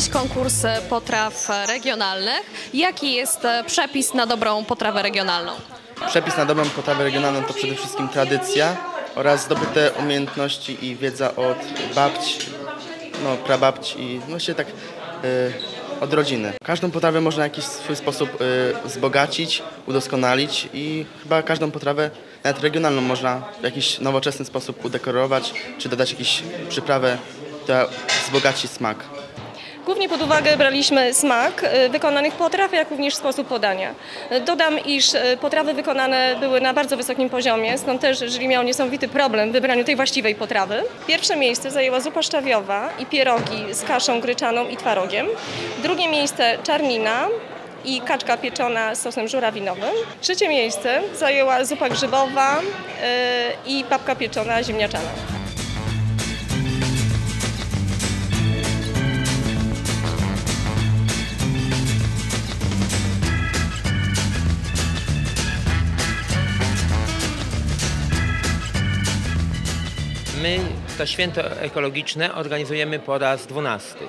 konkurs e, potraw regionalnych. Jaki jest e, przepis na dobrą potrawę regionalną? Przepis na dobrą potrawę regionalną to przede wszystkim tradycja oraz zdobyte umiejętności i wiedza od babci, no, prababci i właściwie tak y, od rodziny. Każdą potrawę można w jakiś swój sposób y, wzbogacić, udoskonalić i chyba każdą potrawę, nawet regionalną, można w jakiś nowoczesny sposób udekorować, czy dodać jakąś przyprawę, która wzbogaci smak. Głównie pod uwagę braliśmy smak y, wykonanych potraw, jak również sposób podania. Y, Dodam, iż y, potrawy wykonane były na bardzo wysokim poziomie, stąd też jury miał niesamowity problem w wybraniu tej właściwej potrawy. Pierwsze miejsce zajęła zupa szczawiowa i pierogi z kaszą gryczaną i twarogiem. Drugie miejsce czarnina i kaczka pieczona z sosem żurawinowym. Trzecie miejsce zajęła zupa grzybowa i papka pieczona ziemniaczana. My to święto ekologiczne organizujemy po raz dwunasty.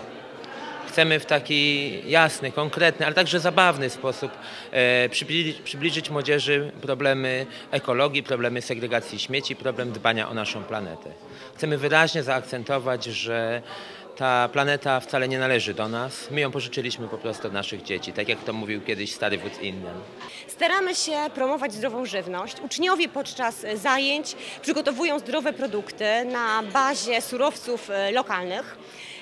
Chcemy w taki jasny, konkretny, ale także zabawny sposób e, przybliżyć, przybliżyć młodzieży problemy ekologii, problemy segregacji śmieci, problem dbania o naszą planetę. Chcemy wyraźnie zaakcentować, że ta planeta wcale nie należy do nas. My ją pożyczyliśmy po prostu od naszych dzieci, tak jak to mówił kiedyś stary wódz Indian. Staramy się promować zdrową żywność. Uczniowie podczas zajęć przygotowują zdrowe produkty na bazie surowców e, lokalnych.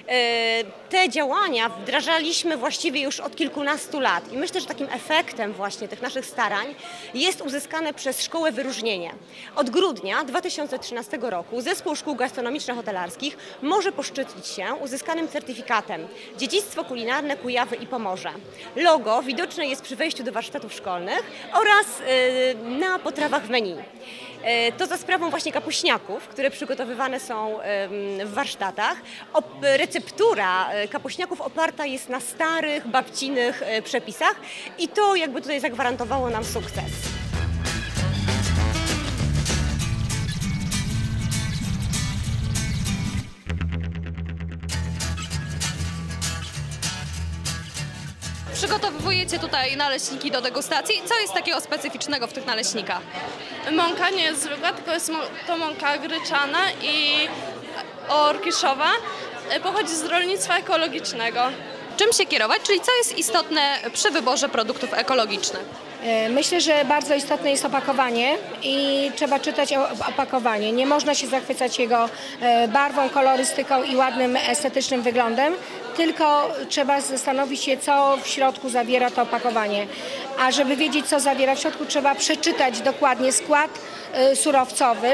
E, Te działania wdrażaliśmy właściwie już od kilkunastu lat i myślę, że takim efektem właśnie tych naszych starań jest uzyskane przez szkołę wyróżnienie. Od grudnia 2013 roku zespół szkół gastronomiczno-hotelarskich może poszczycić się uzyskanym certyfikatem Dziedzictwo kulinarne Kujawy i Pomorze. Logo widoczne jest przy wejściu do warsztatów szkolnych oraz e, na potrawach w menu. E, To za sprawą właśnie kapuśniaków, które przygotowywane są w warsztatach. Receptura e, kapuśniaków oparta jest na starych, babcinych e, przepisach i to jakby tutaj zagwarantowało nam sukces. Przygotowujecie tutaj naleśniki do degustacji. Co jest takiego specyficznego w tych naleśnikach? Mąka nie jest zwykła, tylko jest to mąka gryczana i orkiszowa. E, Pochodzi z rolnictwa ekologicznego. Czym się kierować, czyli co jest istotne przy wyborze produktów ekologicznych? E, Myślę, że bardzo istotne jest opakowanie i trzeba czytać opakowanie. Nie można się zachwycać jego e, barwą, kolorystyką i ładnym estetycznym wyglądem, tylko trzeba zastanowić się, co w środku zawiera to opakowanie. A żeby wiedzieć, co zawiera w środku, trzeba przeczytać dokładnie skład e, surowcowy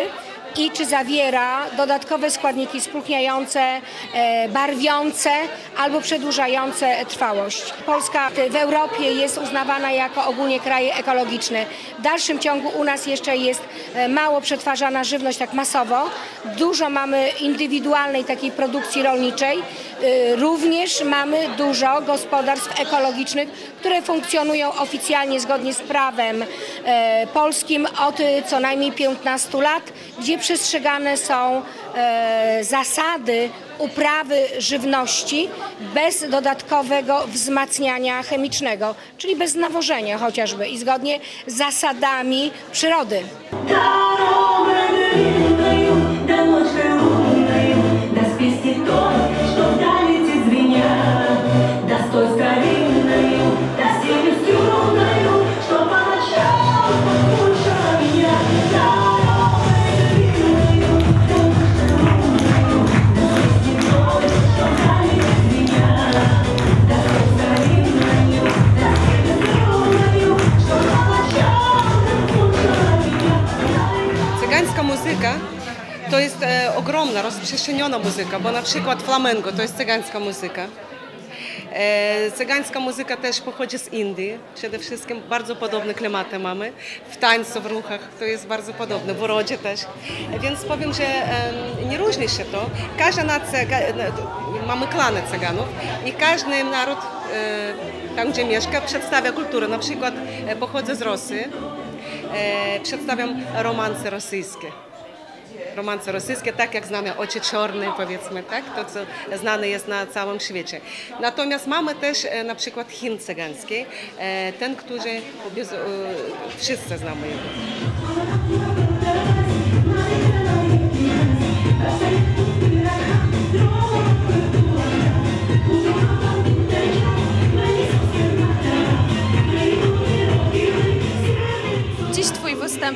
i czy zawiera dodatkowe składniki spróchniające, e, barwiące albo przedłużające trwałość. Polska w Europie jest uznawana jako ogólnie kraj ekologiczny. W dalszym ciągu u nas jeszcze jest e, mało przetwarzana żywność tak masowo. Dużo mamy indywidualnej takiej produkcji rolniczej. E, Również mamy dużo gospodarstw ekologicznych, które funkcjonują oficjalnie zgodnie z prawem e, polskim od co najmniej 15 lat, gdzie przestrzegane są e, zasady uprawy żywności bez dodatkowego wzmacniania chemicznego, czyli bez nawożenia chociażby i zgodnie z zasadami przyrody. Ogromna, rozprzestrzeniona muzyka, bo na przykład flamengo to jest cygańska muzyka. E, cygańska muzyka też pochodzi z Indii. Przede wszystkim bardzo podobne klimaty mamy. W tańcu, w ruchach to jest bardzo podobne, w urodzie też. E, Więc powiem, że nie różni się to. Każda nacja, mamy klany cyganów i każdy naród e, tam, gdzie mieszka, przedstawia kulturę. Na przykład pochodzę z Rosji, przedstawiam romanse rosyjskie. Romanse rosyjskie, tak jak znamy Oczy Czarne, powiedzmy, tak? To, co znane jest na całym świecie. Natomiast mamy też e, na przykład Chin cygański, e, ten, który e, wszyscy znamy jego.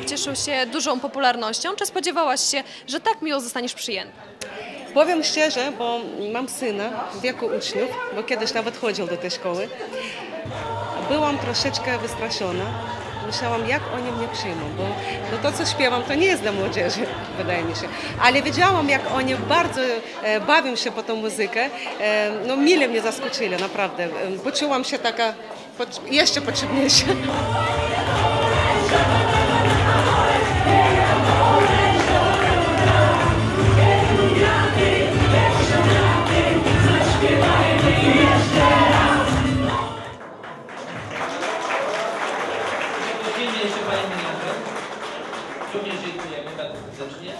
Cieszył się dużą popularnością. Czy spodziewałaś się, że tak miło zostaniesz przyjęta? Powiem szczerze, bo mam syna w wieku uczniów, bo kiedyś nawet chodził do tej szkoły. Byłam troszeczkę wystraszona. Myślałam, jak oni mnie przyjmą, bo no to, co śpiewam, to nie jest dla młodzieży, wydaje mi się. Ale wiedziałam, jak oni bardzo e, bawią się po tą muzykę. E, no mile mnie zaskoczyli, naprawdę. E, Poczułam się taka jeszcze potrzebniejsza. Również dziękujemy. Bardzo serdecznie.